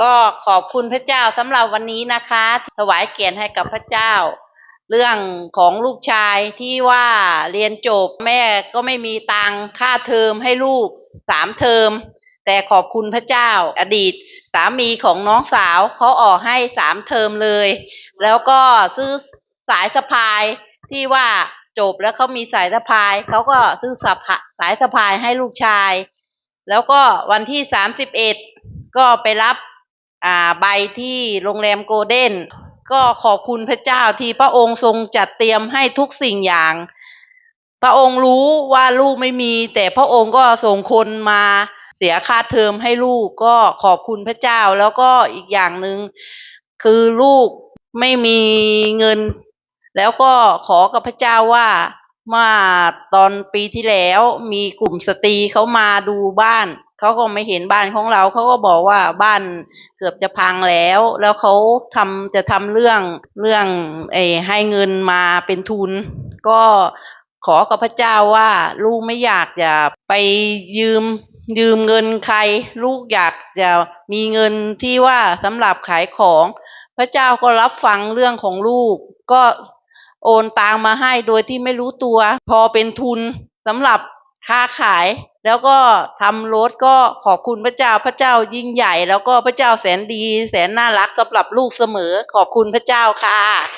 ก็ขอบคุณพระเจ้าสำหรับวันนี้นะคะ ถวายเกียรติให้กับพระเจ้า เรื่องของลูกชายที่ว่าเรียนจบแม่ก็ไม่มีตังค่าเทอมให้ลูกสามเทอม แต่ขอบคุณพระเจ้าอดีตสามีของน้องสาวเขาออกให้สามเทอมเลย แล้วก็ซื้อสายสะพายที่ว่าจบแล้วเขามีสายสะพายเขาก็ซื้อสะพะสายสะพายให้ลูกชาย แล้วก็วันที่สามสิบเอ็ดก็ไปรับ อ่าใบที่โรงแรมโกลเด้น ก็ขอบคุณพระเจ้าที่พระองค์ทรงจัดเตรียมให้ทุกสิ่งอย่าง พระองค์รู้ว่าลูกไม่มี แต่พระองค์ก็ส่งคนมาเสียค่าเทอมให้ลูกก็ขอบคุณพระเจ้าแล้วก็อีกอย่างหนึ่งคือลูกไม่มีเงิน แล้วก็ขอกับพระเจ้าว่ามื่อตอนปีที่แล้วมีกลุ่มสตรีเขามาดูบ้าน เขาก็ไม่เห็นบ้านของเราเขาก็บอกว่าบ้านเกือบจะพังแล้ว แล้วเขาทำจะทำเรื่องเรื่องเอให้เงินมาเป็นทุน ก็ขอกับพระเจ้าว่า ลูกไม่อยากจะไปยืมยืมเงินใคร ลูกอยากจะมีเงินที่ว่าสำหรับขายของ พระเจ้าก็รับฟังเรื่องของลูก ก็โอนตังมาให้โดยที่ไม่รู้ตัว พอเป็นทุนสำหรับค้าขาย แล้วก็ทำรถก็ขอบคุณพระเจ้าพระเจ้ายิ่งใหญ่ แล้วก็พระเจ้าแสนดี แสนน่ารักสำหรับลูกเสมอ ขอบคุณพระเจ้าค่ะ